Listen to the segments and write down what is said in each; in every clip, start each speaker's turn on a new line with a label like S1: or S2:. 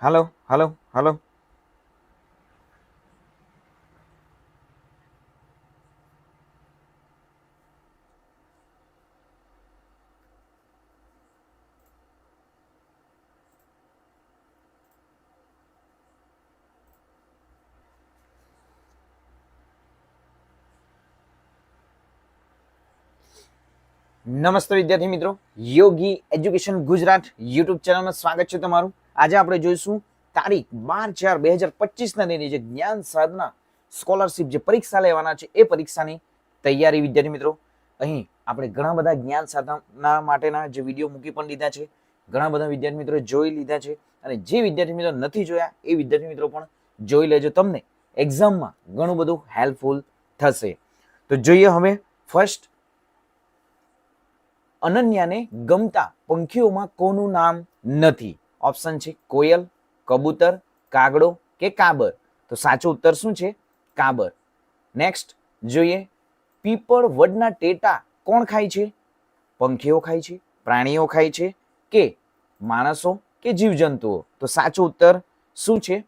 S1: હાલો હાલો હાલો નમસ્તે વિદ્યાર્થી મિત્રો યોગી એજ્યુકેશન ગુજરાત યુટ્યુબ ચેનલમાં સ્વાગત છે તમારું આજે આપણે જોઈશું તારીખ બાર ચાર બે હજાર પચીસના દિને જે જ્ઞાન સાધના સ્કોલરશિપ જે પરીક્ષા લેવાના છે, એ પરીક્ષાની તૈયારી વિદ્યાર્થી મિત્રો. અહીં આપણે ઘણા બધા જ્ઞાન સાધના માટેના જે વીડિયો મૂકી પણ લીધા છે. ઘણા બધા વિદ્યાર્થી મિત્રો જોઈ લીધા છે અને જે વિદ્યાર્થી મિત્રો નથી જોયા, એ વિદ્યાર્થી મિત્રો પણ જોઈ લેજો. તમને એક્ઝામમાં ઘણું બધું હેલ્પફુલ થશે. તો જોઈએ હવે ફર્સ્ટ અનન્યાને ગમતા પંખીઓમાં કોનું નામ નથી? ઓપ્શન છે કોયલ, કબૂતર, કાગડો કે કાબર. તો સાચો ઉત્તર શું છે? કાબર. નેક્સ્ટ જોઈએ, પીપળ વડના ટેટા કોણ ખાય છે? પંખીઓ ખાય છે, પ્રાણીઓ ખાય છે કે માણસો કે જીવજંતુઓ? તો સાચો ઉત્તર શું છે?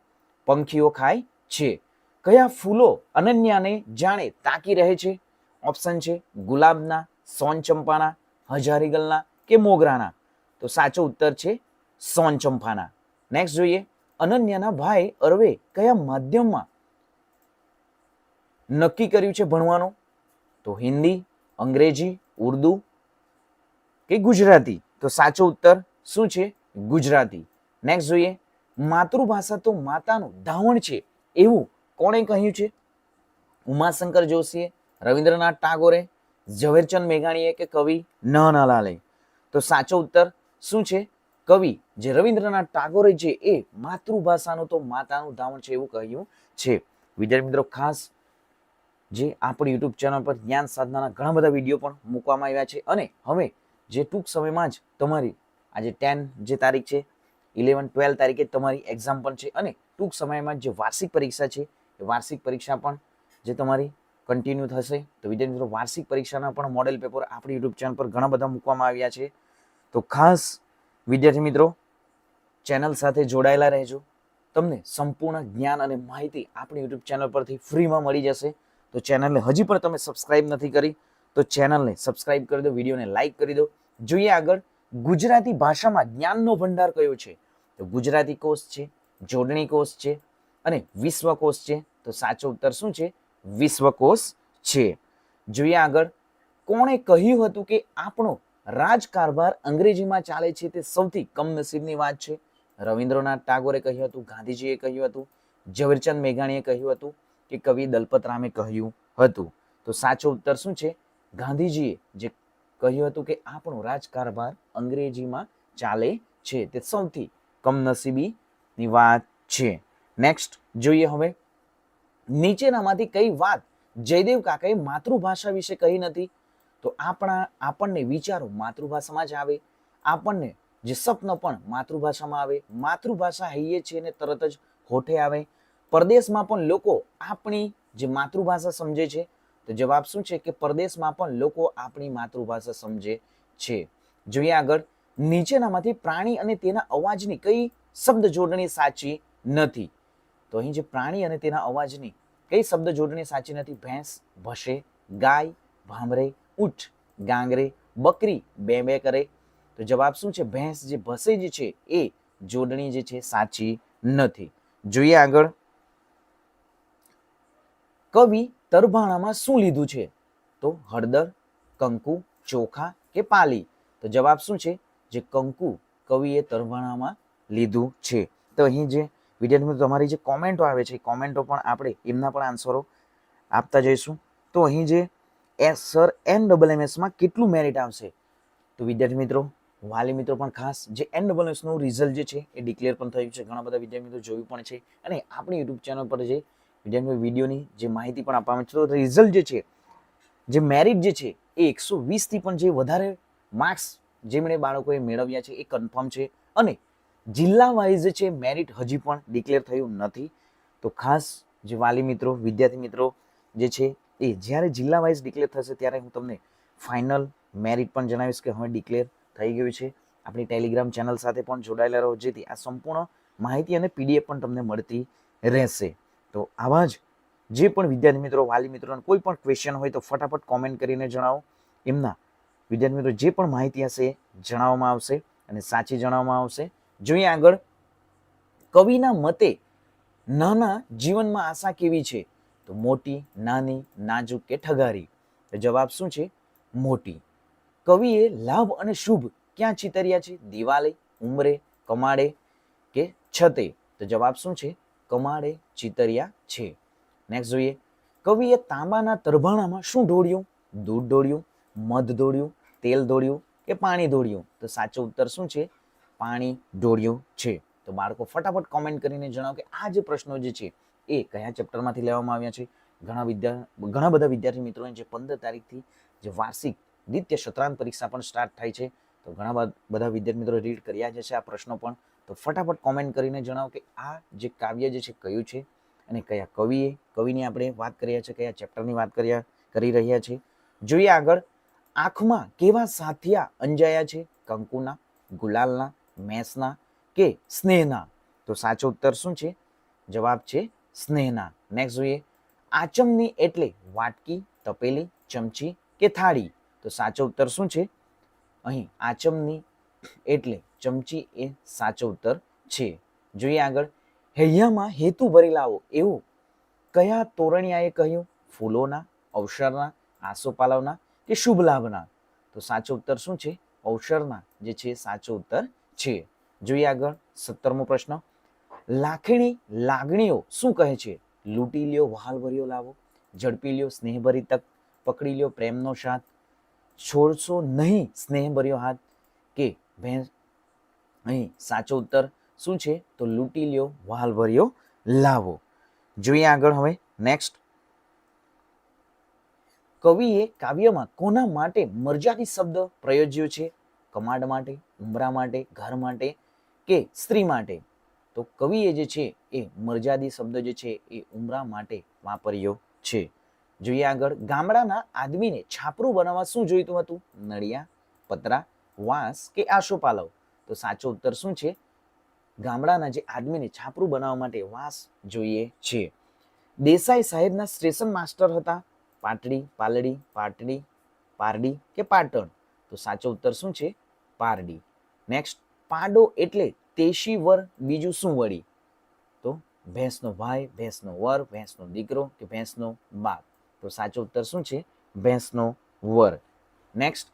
S1: પંખીઓ ખાય છે. કયા ફૂલો અનન્યાને જાણે તાકી રહે છે? ઓપ્શન છે ગુલાબના, સોનચંપાના, હજારીગલના કે મોગરાના? તો સાચો ઉત્તર છે સોનચંપાના નેક્સ્ટ જોઈએ, અનન્યાના ભાઈ અરવે કયા માધ્યમમાં નક્કી કર્યું છે ભણવાનું? તો હિન્દી, અંગ્રેજી, ઉર્દુ કે ગુજરાતી? તો સાચો ઉત્તર શું છે? ગુજરાતી. નેક્સ્ટ જોઈએ, માતૃભાષા તો માતાનું ધાવણ છે, એવું કોણે કહ્યું છે? ઉમાશંકર જોશીએ, રવિન્દ્રનાથ ટાગોરે, ઝવેરચંદ મેઘાણીએ કે કવિ નહનાલાલે તો સાચો ઉત્તર શું છે? કવિ જે રવિન્દ્રનાથ ટાગોરે છે એ માતૃભાષાનું તો માતાનું ધાવણ છે એવું કહ્યું છે. વિદ્યાર્થી મિત્રો, ખાસ જે આપણી યુટ્યુબ ચેનલ પર જ્ઞાન સાધનાના ઘણા બધા વીડિયો પણ મૂકવામાં આવ્યા છે અને હવે જે ટૂંક સમયમાં જ તમારી આજે ટેન જે તારીખ છે, ઇલેવન, ટ્વેલ્વ તારીખે તમારી એક્ઝામ પણ છે અને ટૂંક સમયમાં જે વાર્ષિક પરીક્ષા છે, એ વાર્ષિક પરીક્ષા પણ જે તમારી કન્ટિન્યુ થશે. તો વિદ્યાર્થી મિત્રો, વાર્ષિક પરીક્ષાના પણ મોડેલ પેપર આપણી યુટ્યુબ ચેનલ પર ઘણા બધા મૂકવામાં આવ્યા છે. તો ખાસ વિદ્યાર્થી મિત્રો, ચેનલ સાથે જોડાયેલા રહેજો. તમને સંપૂર્ણ જ્ઞાન અને માહિતી આપણી યુટ્યુબ ચેનલ પરથી ફ્રીમાં મળી જશે. તો ચેનલને હજી પણ તમે સબસ્ક્રાઇબ નથી કરી, તો ચેનલને સબસ્ક્રાઇબ કરી દો, વિડીયોને લાઇક કરી દો. જોઈએ આગળ, ગુજરાતી ભાષામાં જ્ઞાનનો ભંડાર કયો છે? તો ગુજરાતી કોષ છે, જોડણી કોષ છે અને વિશ્વકોષ છે. તો સાચો ઉત્તર શું છે? વિશ્વકોષ છે. જોઈએ આગળ, કોણે કહ્યું હતું કે આપણો રાજકારભાર અંગ્રેજીમાં ચાલે છે તે સૌથી કમનસીબની વાત છે. રવિન્દ્રનાથ ટાગોરે કહ્યું હતું, ગાંધીજીએ કહ્યું હતું, ઝવેરચંદ મેઘાણીએ કહ્યું હતું કે કવિ દલપત રામે કહ્યું હતું. તો સાચો ઉત્તર શું છે? ગાંધીજીએ જે કહ્યું હતું કે આપણો રાજકારભાર અંગ્રેજીમાં ચાલે છે તે સૌથી કમનસીબીની વાત છે. નેક્સ્ટ જોઈએ હવે. નીચેનામાંથી કઈ વાત જયદેવ કાકાએ માતૃભાષા વિશે કહી નથી? તો આપણા, આપણને વિચારો માતૃભાષામાં જ આવે. આપણને જે સપન પણ માતૃભાષામાં આવે. માતૃભાષા હૈયે છે ને તરત જ હોઠે આવે. પરદેશમાં પણ લોકો આપણી જે માતૃભાષા સમજે છે. તો જવાબ શું છે કે પરદેશમાં પણ લોકો આપણી માતૃભાષા સમજે છે. જોઈએ આગળ. નીચેનામાંથી પ્રાણી અને તેના અવાજની કઈ શબ્દ જોડણી સાચી નથી? તો અહીં જે પ્રાણી અને તેના અવાજની કઈ શબ્દ જોડણી સાચી નથી? ભેંસ ભસે, ગાય ભામરે ઊંટ, ગાંગરે, બકરી બે બે કરે. તો જવાબ શું છે? ભેંસ જે ભસે જે છે, એ જોડણી જે છે સાચી નથી. જોઈએ આગળ. કવિ તરભાણામાં શું લીધું છે? તો હળદર, કંકુ, ચોખા કે પાલી. તો જવાબ શું છે? જે કંકુ કવિએ તરભાણામાં લીધું છે. તો અહીં જે વિદ્યાર્થી મિત્રો, તમારી જે કોમેન્ટો આવે છે કોમેન્ટો પણ આપણે એમના પણ આન્સરો આપતા જઈશું. તો અહીં જે S, sir N double M એસમાં કેટલું મેરિટ આવશે? તો વિદ્યાર્થી મિત્રો, વાલી મિત્રો પણ ખાસ, જે એન ડબલ એસનું રિઝલ્ટ જે છે, એ ડિક્લેર પણ થયું છે. ઘણા બધા વિદ્યાર્થી મિત્રો જોયું પણ છે. અને આપણી યુટ્યુબ ચેનલ પર જે વિદ્યાર્થી વિડીયોની જે માહિતી પણ આપવામાં છે, તો રિઝલ્ટ જે છે, જે મેરિટ જે છે, એ એકસો વીસથી પણ જે વધારે માર્ક્સ જેમણે બાળકોએ મેળવ્યા છે, એ કન્ફર્મ છે. અને જિલ્લા વાઇઝ છે મેરિટ હજી પણ ડિક્લેર થયું નથી. તો ખાસ જે વાલી મિત્રો, વિદ્યાર્થી મિત્રો જે છે એ જ્યારે જિલ્લા વાઇઝ ડિક્લેર થશે ત્યારે હું તમને ફાઇનલ મેરિટ પણ જણાવીશ કે હવે ડિક્લેર થઈ ગયું છે. આપણી ટેલિગ્રામ ચેનલ સાથે પણ જોડાયેલા રહો, જેથી આ સંપૂર્ણ માહિતી અને પીડીએફ પણ તમને મળતી રહેશે. તો આવા જ જે પણ વિદ્યાર્થી મિત્રો, વાલી મિત્રોને કોઈ પણ ક્વેશ્ચન હોય તો ફટાફટ કોમેન્ટ કરીને જણાવો. એમના વિદ્યાર્થી મિત્રો, જે પણ માહિતી હશે જણાવવામાં આવશે અને સાચી જણાવવામાં આવશે. જોઈએ આગળ, કવિના મતે નાના જીવનમાં આશા કેવી છે? તો મોટી, નાની, નાજુક કે ઠગારી? તો જવાબ શું છે? મોટી. કવિએ લાભ અને શુભ ક્યાં ચિતર્યા છે? દિવાલે, ઉમરે, કમાડે કે છતે? તો જવાબ શું છે? કમાડે, ચિતર્યા છે. નેક્સ્ટ જોઈએ. કવિએ તાંબાના તરભાણામાં શું ઢોળ્યું? દૂધ ઢોળ્યું, મધ ઢોળ્યું, તેલ ઢોળ્યું કે પાણી ઢોળ્યું? તો સાચો ઉત્તર શું છે? પાણી ઢોળ્યું છે. તો બાળકો ફટાફટ કોમેન્ટ કરીને જણાવો કે આ જે પ્રશ્નો જે છે એ કયા ચેપ્ટરમાંથી લેવામાં આવ્યા છે? ઘણા વિદ્યા, ઘણા બધા વિદ્યાર્થી મિત્રોને જે પંદર તારીખથી જે વાર્ષિક નિત્ય શતરાંત પરીક્ષા પણ સ્ટાર્ટ થાય છે, તો ઘણા બધ- વિદ્યાર્થી મિત્રો રીડ કર્યા જશે આ પ્રશ્નો પણ. તો ફટાફટ કોમેન્ટ કરીને જણાવો કે આ જે કાવ્ય જે છે કયું છે અને કયા કવિએ, કવિની આપણે વાત કર્યા છે, કયા ચેપ્ટરની વાત કર્યા, કરી રહ્યા છે. જોઈએ આગળ, આંખમાં કેવા સાથિયા અંજાયા છે? કંકુના, ગુલાલના, મેસના કે સ્નેહના? તો સાચો ઉત્તર શું છે? જવાબ છે સ્નેહના. નેક્સ્ટ જોઈએ. આચમની એટલે વાટકી, તપેલી, ચમચી કે થાળી. તો સાચો ઉત્તર શું છે? અહીં આચમની એટલે ચમચી એ સાચો ઉત્તર છે. જોઈએ આગળ. હૈયામાં હેતુ ભરી લાવો. એવું કયા તોરણિયાએ કહ્યું? ફૂલોના, અવસરના, આસોપાલવના કે શુભ લાભના તો સાચો ઉત્તર શું છે? અવસરના, જે છે સાચો ઉત્તર છે. જોઈએ આગળ. સત્તરમો પ્રશ્ન. લાખણી લાગણીઓ શું કહે છે? લૂંટી લ્યો વહાલ ભર્યો લાવો, ઝડપી લ્યો, સ્નેહભરી તક પકડી લ્યો, પ્રેમનો સાથ. છોડશો નહીં સ્નેહભર્યો હાથ. કે ભેંસ અહીં સાચો ઉત્તર શું છે? તો લૂંટી લ્યો વહાલ ભર્યો લાવો. જોઈએ આગળ હવે નેક્સ્ટ કવિએ કાવ્યમાં કોના માટે મર્યાદિત શબ્દ પ્રયોજ્યો છે? કમાડ માટે, ઉમરા માટે, ઘર માટે કે સ્ત્રી માટે? તો કવિએ જે છે એ મર્યાદિત શબ્દ જે છે એ ઉમરા માટે વાપર્યો છે. જોઈએ આગળ, ગામડાના આદમીને છાપરું બનાવવા શું જોઈતું હતું? નળિયા, પતરા, વાંસ કે આશોપાલવ તો સાચો ઉત્તર શું છે? ગામડાના જે આદમીને છાપરું બનાવવા માટે વાંસ જોઈએ છે. દેસાઈ સાહેબના સ્ટેશન માસ્ટર હતા. પાટડી, પાલડી, પાટડી, પારડી કે પાટણ? તો સાચો ઉત્તર શું છે? પારડી. નેક્સ્ટ પાડો એટલે તેશી વર બીજું શું વળી? તો ભેંસનો ભાઈ, ભેંસનો વર, ભેંસનો દીકરો કે ભેંસનો બાપ? તો સાચો ઉત્તર શું છે? ભેંસનો વર. નેક્સ્ટ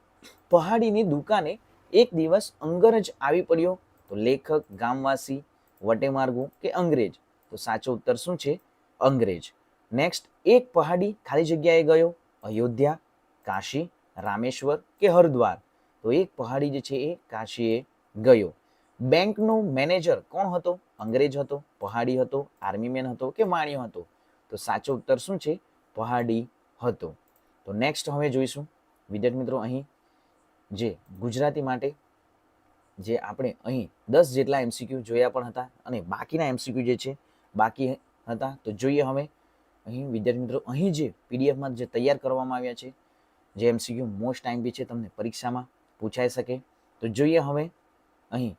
S1: પહાડીની દુકાને એક દિવસ અંગરજ આવી પડ્યો. તો લેખક, ગામવાસી, વટેમાર્ગો કે અંગ્રેજ? તો સાચો ઉત્તર શું છે? અંગ્રેજ. નેક્સ્ટ એક પહાડી ખાલી જગ્યાએ ગયો. અયોધ્યા, કાશી, રામેશ્વર કે હરિદ્વાર? તો એક પહાડી જે છે એ કાશીએ ગયો. બેંકનો મેનેજર કોણ હતો? અંગ્રેજ હતો, પહાડી હતો આર્મીમેન હતો કે વાણિયો હતો? તો સાચો ઉત્તર શું છે? પહાડી હતો. તો નેક્સ્ટ હવે જોઈશું. વિદ્યાર્થી મિત્રો, અહીં જે ગુજરાતી માટે જે આપણે અહીં દસ જેટલા એમસીક્યુ જોયા પણ હતા અને બાકીના એમસીક્યુ જે છે, બાકી હતા. તો જોઈએ હવે અહીં વિદ્યાર્થી મિત્રો, અહીં જે પીડીએફમાં જે તૈયાર કરવામાં આવ્યા છે, જે એમસીક્યુ મોસ્ટ ટાઈમ બી છે તમને પરીક્ષામાં પૂછાઈ શકે. તો જોઈએ હવે અહીં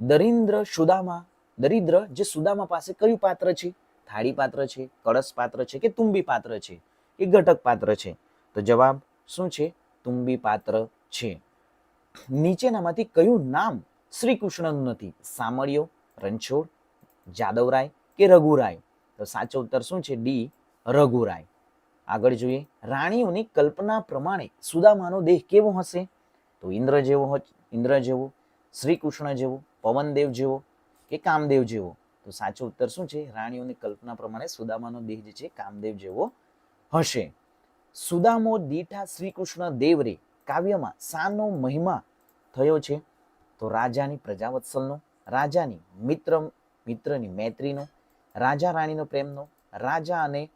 S1: દરિન્દ્ર સુદામા, દરિદ્ર જે સુદામા પાસે કયું પાત્ર છે? થાળી પાત્ર છે, કળશ પાત્ર છે કે તુંબી પાત્ર છે? કે ઘટક પાત્ર છે. તો જવાબ શું છે? તુંબી પાત્ર છે. નીચેનામાંથી કયું નામ શ્રી કૃષ્ણનું નથી? સામળિયો, રણછોડ, જાદવરાય કે રઘુરાય? તો સાચો ઉત્તર શું છે? ડી, રઘુરાય. આગળ જોઈએ. રાણીઓની કલ્પના પ્રમાણે સુદામાનો દેહ કેવો હશે? તો ઇન્દ્ર જેવો ઇન્દ્ર જેવો શ્રી કૃષ્ણ જેવો પવનદેવ જેવો કે કામદેવ જેવો? તો સાચો ઉત્તર શું છે? રાણીઓની કલ્પના પ્રમાણે સુદામાનો દેહ જે છે કામદેવ જેવો હશે. સુદામો દીઠા શ્રી કૃષ્ણ દેવરે કાવ્યમાં સાનો મહિમા થયો છે. તો રાજાની પ્રજાવત્સલનો, રાજાની મિત્ર, મિત્રની મૈત્રીનો, રાજા રાણીનો પ્રેમનો, રાજા અને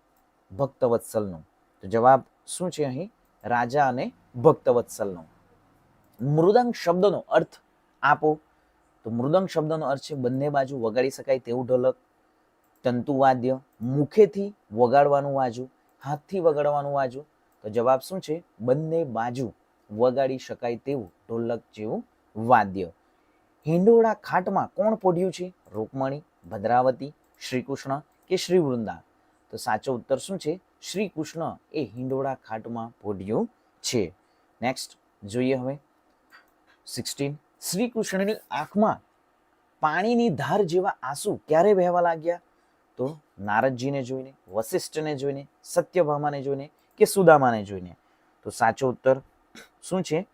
S1: ભક્તવત્સલનો. તો જવાબ શું છે અહીં? રાજા અને ભક્તવત્સલનો. મૃદંગ શબ્દનો અર્થ આપો. તો મૃદંગ શબ્દનો અર્થ છે બંને બાજુ વગાડી શકાય તેવું ઢોલક તંતુવાદ્ય મુખેથી વગાડવાનું વાજુ, હાથથી વગાડવાનું વાજુ. તો જવાબ શું છે? બંને બાજુ વગાડી શકાય તેવું ઢોલક જેવું વાદ્ય. હિંડોળા ખાટમાં કોણ પોઢ્યું છે? રૂકમણી, ભદ્રાવતી, શ્રીકૃષ્ણ કે શ્રી વૃંદા? તો સાચો ઉત્તર શું છે? શ્રી કૃષ્ણ એ હિંડોળા ખાટમાં પોઢ્યું છે. નેક્સ્ટ જોઈએ હવે. સિક્સટીન શ્રી કૃષ્ણની આંખમાં પાણીની ધાર જેવા આંસુ ક્યારે વહેવા લાગ્યા? તો નારદજીને જોઈને વશિષ્ઠને જોઈને, સત્યભામાને જોઈને કે સુદામાને જોઈને? તો સાચો ઉત્તર શું છે?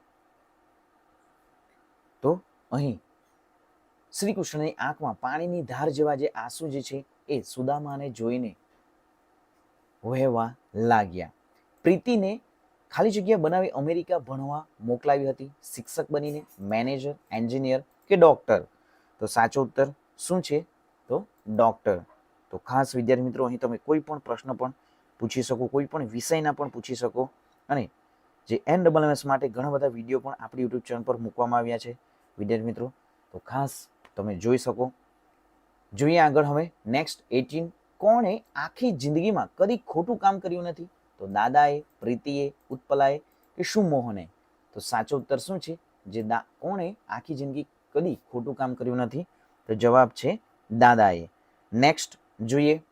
S1: તો અહીં શ્રી કૃષ્ણની આંખમાં પાણીની ધાર જેવા જે આંસુ જે છે એ સુદામાને જોઈને વહેવા લાગ્યા. પ્રીતિને ખાલી જગ્યા બનાવી અમેરિકા ભણવા મોકલાવી હતી. શિક્ષક બનીને મેનેજર એન્જિનિયર કે ડોક્ટર તો સાચો ઉત્તર શું છે? તો ડૉક્ટર તો ખાસ વિદ્યાર્થી મિત્રો, અહીં તમે કોઈ પણ પ્રશ્ન પણ પૂછી શકો, કોઈ પણ વિષયના પણ પૂછી શકો. અને જે એન ડબલ એમ એસ માટે ઘણા બધા વીડિયો પણ આપણી યુટ્યુબ ચેનલ પર મૂકવામાં આવ્યા છે. વિદ્યાર્થી મિત્રો, તો ખાસ તમે જોઈ શકો. જોઈએ આગળ હવે નેક્સ્ટ એટીન કોણે આખી જિંદગીમાં કદી ખોટું કામ કર્યું નથી? તો દાદાએ, પ્રીતિએ, ઉત્પલાએ કે શું મોહને? તો સાચો ઉત્તર શું છે? જે દા, કોણે આખી જિંદગી કદી ખોટું કામ કર્યું નથી? તો જવાબ છે દાદાએ. નેક્સ્ટ જોઈએ.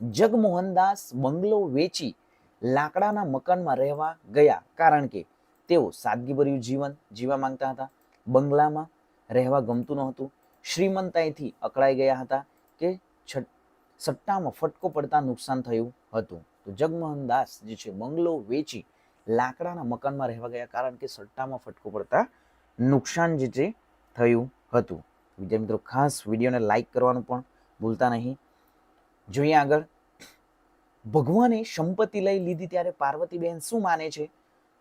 S1: જગમોહનદાસ બંગલો વેચી લાકડાના મકાનમાં રહેવા ગયા કારણ કે તેઓ સાદગીભર્યું જીવન જીવા માંગતા હતા. બંગલામાં રહેવા ગમતું નહોતું. શ્રીમંતાઈથી અકળાઈ ગયા હતા કે સટ્ટામાં ફટકો પડતા નુકસાન થયું હતું. તો જગમોહનદાસ જે છે બંગલો વેચી લાકડાના મકાનમાં રહેવા ગયા કારણ કે સટ્ટામાં ફટકો પડતા નુકસાન જે છે થયું હતું. વિદ્યાર્થી મિત્રો, ખાસ વિડીયોને લાઈક કરવાનું પણ ભૂલતા નહીં. જોઈએ આગળ. ભગવાને સંપત્તિ લઈ લીધી ત્યારે પાર્વતીબેન શું માને છે?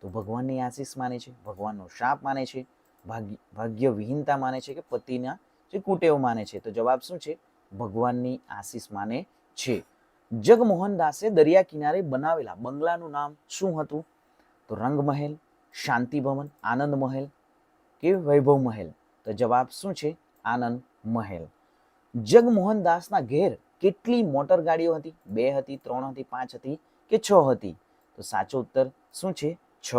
S1: તો ભગવાનની આશીષ માને છે, ભગવાનનો શાપ માને છે, ભાગ્ય ભાગ્ય વિહીનતા માને છે કે પતિના જે કુટેવ માને છે. તો જવાબ શું છે? ભગવાનની આશીષ માને છે. જગમોહન દાસે દરિયા કિનારે બનાવેલા બંગલાનું નામ શું હતું? તો રંગમહેલ શાંતિ ભવન આનંદ મહેલ કે વૈભવ મહેલ તો જવાબ શું છે? આનંદ મહેલ જગમોહન દાસના ઘેર કેટલી મોટર ગાડીઓ હતી? બે હતી, ત્રણ હતી, પાંચ હતી કે છ હતી? તો સાચો ઉત્તર શું છે? છ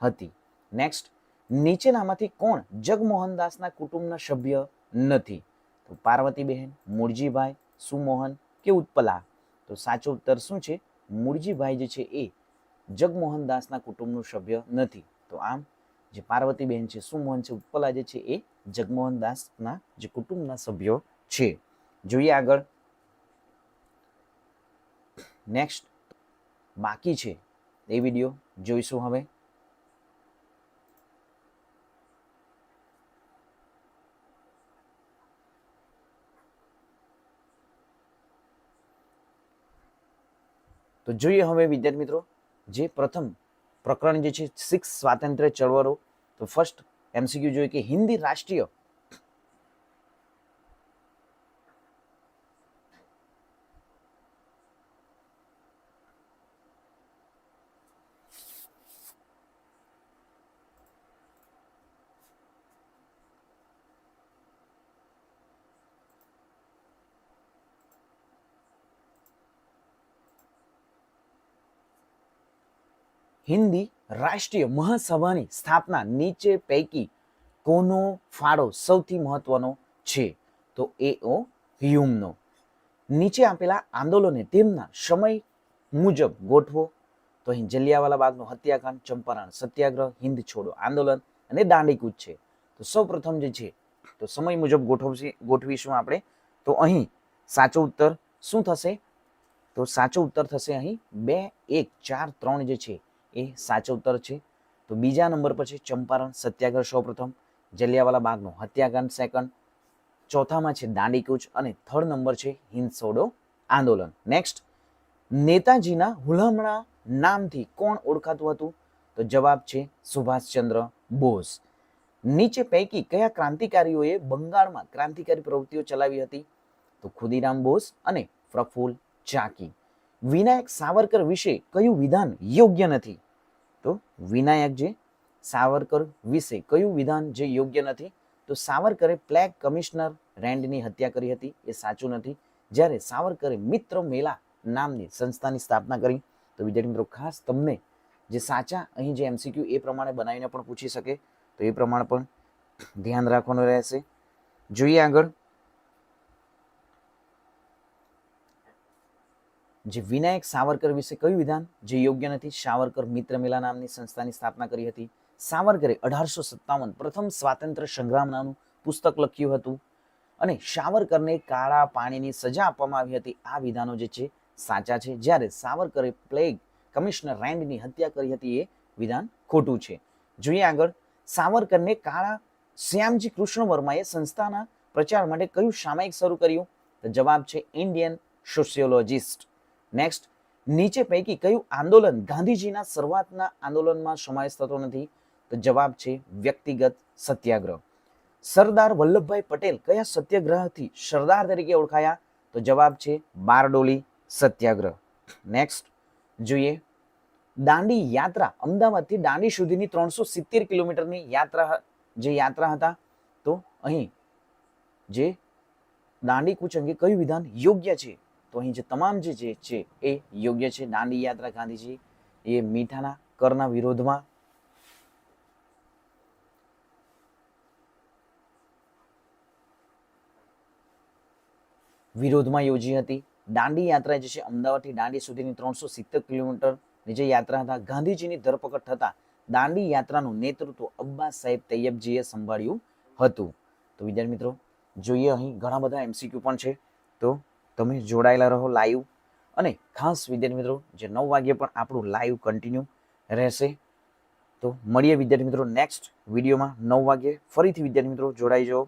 S1: હતી. નેક્સ્ટ નીચેનામાંથી કોણ જગમોહન દાસના કુટુંબના સભ્ય નથી? તો પાર્વતીબહેન મૂળજીભાઈ સુમોહન કે ઉત્પલા? તો સાચો ઉત્તર શું છે? મૂળજીભાઈ જે છે એ જગમોહન દાસના કુટુંબનું સભ્ય નથી. તો આમ જે પાર્વતીબેન છે, સુમોહન છે ઉત્પલા જે છે એ જગમોહન દાસના જે કુટુંબના સભ્યો છે. જોઈએ આગળ. નેક્સ્ટ બાકી છે એ વીડિયો જોઈશું હવે. તો જોઈએ હવે વિદ્યાર્થી મિત્રો, જે પ્રથમ પ્રકરણ જે છે સિક્સ સ્વાતંત્ર્ય ચળવળો, તો ફર્સ્ટ એમસીક્યુ જોઈએ કે હિન્દી રાષ્ટ્રીય હિન્દી રાષ્ટ્રીય મહાસભાની સ્થાપના નીચે પૈકી કોનો ફાળો સૌથી મહત્વનો છે? તો એ ઓ હ્યુમનો. નીચે આપેલા આંદોલને તેમના સમય મુજબ ગોઠવો. તો અહીં જલિયાવાલા બાગનો હત્યાકાંડ, ચંપારણ સત્યાગ્રહ, હિન્દ છોડો આંદોલન અને દાંડીકૂચ છે. તો સૌ પ્રથમ જે છે, તો સમય મુજબ ગોઠવશે, ગોઠવીશું આપણે. તો અહીં સાચો ઉત્તર શું થશે? તો સાચો ઉત્તર થશે અહીં બે, એક, ચાર, ત્રણ જે છે એ સાચો ઉત્તર છે. તો બીજા નંબર પર છે ચંપારણ સત્યાગ્રહ સૌપ્રથમ, જલિયાવાલા બાગનો હત્યાકાંડ સેકન્ડ ચોથામાં છે દાંડીકૂચ અને થર્ડ નંબર છે હિંસોડો આંદોલન. નેક્સ્ટ નેતાજીના હુલામણા નામથી કોણ ઓળખાતું હતું? તો જવાબ છે સુભાષચંદ્ર બોઝ. નીચે પૈકી કયા ક્રાંતિકારીઓએ બંગાળમાં ક્રાંતિકારી પ્રવૃત્તિઓ ચલાવી હતી? તો ખુદીરામ બોઝ અને પ્રફુલ ચાકી વિનાયક સાવરકર વિશે કયું વિધાન યોગ્ય નથી? તો વિનાયક જે સાવરકર વિશે કયું વિધાન જે યોગ્ય નથી? તો સાવરકરે પ્લેગ કમિશનર રેન્ડની હત્યા કરી હતી. એ સાચું નથી. જ્યારે સાવરકરે મિત્ર મેલા નામની સંસ્થાની સ્થાપના કરી. તો વિદ્યાર્થી મિત્રો, ખાસ તમને જે સાચા અહીં જે એમસીક્યુ એ પ્રમાણે બનાવીને પણ પૂછી શકે. તો એ પ્રમાણે પણ ધ્યાન રાખવાનું રહેશે. જોઈએ આગળ. જે વિનાયક સાવરકર વિશે કયું વિધાન, જે યોગ્ય નથી, સાવરકર મિત્ર મેલા નામની સંસ્થાની સ્થાપના કરી હતી. સાવરકરે અઢારસો સત્તાવન પ્રથમ સ્વાતંત્ર્ય સંગ્રામ નામનું પુસ્તક લખ્યું હતું અને સાવરકરને કાળા પાણીની સજા આપવામાં આવી હતી. આ વિધાનો જે છે, સાચા છે. જ્યારે સાવરકરે પ્લેગ કમિશનર રેન્ડની હત્યા કરી હતી, એ વિધાન ખોટું છે. જોઈએ આગળ, સાવરકરને કાળા શ્યામજી કૃષ્ણ વર્માએ સંસ્થાના પ્રચાર માટે કયું સામાયિક શરૂ કર્યું? તો જવાબ છે, ઇન્ડિયન સોશિયોલોજિસ્ટ. નેક્સ્ટ નીચે પૈકી કયું આંદોલન ગાંધીજીના શરૂઆતના આંદોલનમાં સમાવેશ થતો નથી? તો જવાબ છે વ્યક્તિગત સત્યાગ્રહ. સરદાર વલ્લભભાઈ પટેલ કયા સત્યાગ્રહથી સરદાર તરીકે ઓળખાયા? તો જવાબ છે બારડોલી સત્યાગ્રહ. નેક્સ્ટ જોઈએ. દાંડી યાત્રા અમદાવાદથી દાંડી સુધીની ત્રણસો સિત્તેર કિલોમીટરની યાત્રા જે યાત્રા હતા, તો અહીં જે દાંડી કૂચ અંગે કયું વિધાન યોગ્ય છે? તો અહીં જે તમામ જે છે છે એ યોગ્ય છે દાંડી યાત્રા ગાંધીજી, એ મીઠાના કરના વિરોધમાં વિરોધમાં યોજી હતી. દાંડી યાત્રા જે છે, અમદાવાદથી દાંડી સુધીની ત્રણસો સિત્તેર કિલોમીટરની જે યાત્રા હતા, ગાંધીજીની ધરપકડ થતા દાંડી યાત્રાનું નેતૃત્વ અબ્બાસ સાહેબ તૈયબજીએ સંભાળ્યું હતું. તો વિદ્યાર્થી મિત્રો, જોઈએ અહીં ઘણા બધા એમસીક્યુ પણ છે. તો તમે જોડાયેલા રહો લાઈવ અને ખાસ વિદ્યાર્થી મિત્રો, જે નવ વાગ્યે પણ આપણું લાઈવ કન્ટિન્યુ રહેશે. તો મળીએ વિદ્યાર્થી મિત્રો નેક્સ્ટ વિડીયોમાં. નવ વાગ્યે ફરીથી વિદ્યાર્થી મિત્રો જોડાઈ જાઓ.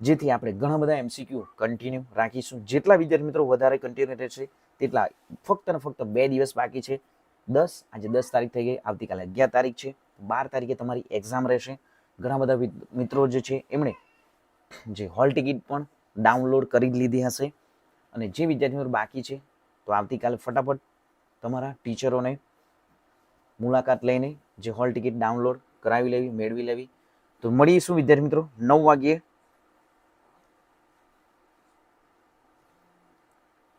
S1: જેથી આપણે ઘણા બધા એમસીક્યુ કન્ટિન્યુ રાખીશું. જેટલા વિદ્યાર્થી મિત્રો વધારે કન્ટિન્યુ રહેશે, તેટલા ફક્ત ને ફક્ત બે દિવસ બાકી છે. દસ, આજે દસ તારીખ થઈ ગઈ. આવતીકાલે અગિયાર તારીખ છે. બાર તારીખે તમારી એક્ઝામ રહેશે. ઘણા બધા મિત્રો જે છે, એમણે જે હોલ ટિકિટ પણ ડાઉનલોડ કરી લીધી હશે. અને જે વિદ્યાર્થી મિત્રો બાકી છે, તો આવતીકાલે ફટાફટ તમારા ટીચરોને મુલાકાત લઈને જે હોલ ટિકિટ ડાઉનલોડ કરાવી લેવી, મેળવી લેવી. તો મળીશું વિદ્યાર્થી મિત્રો નવ વાગ્યે.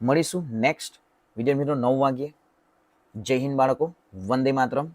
S1: મળીશું નેક્સ્ટ વિદ્યાર્થી મિત્રો નવ વાગ્યે. જય હિન્દ બાળકો. વંદે માતરમ.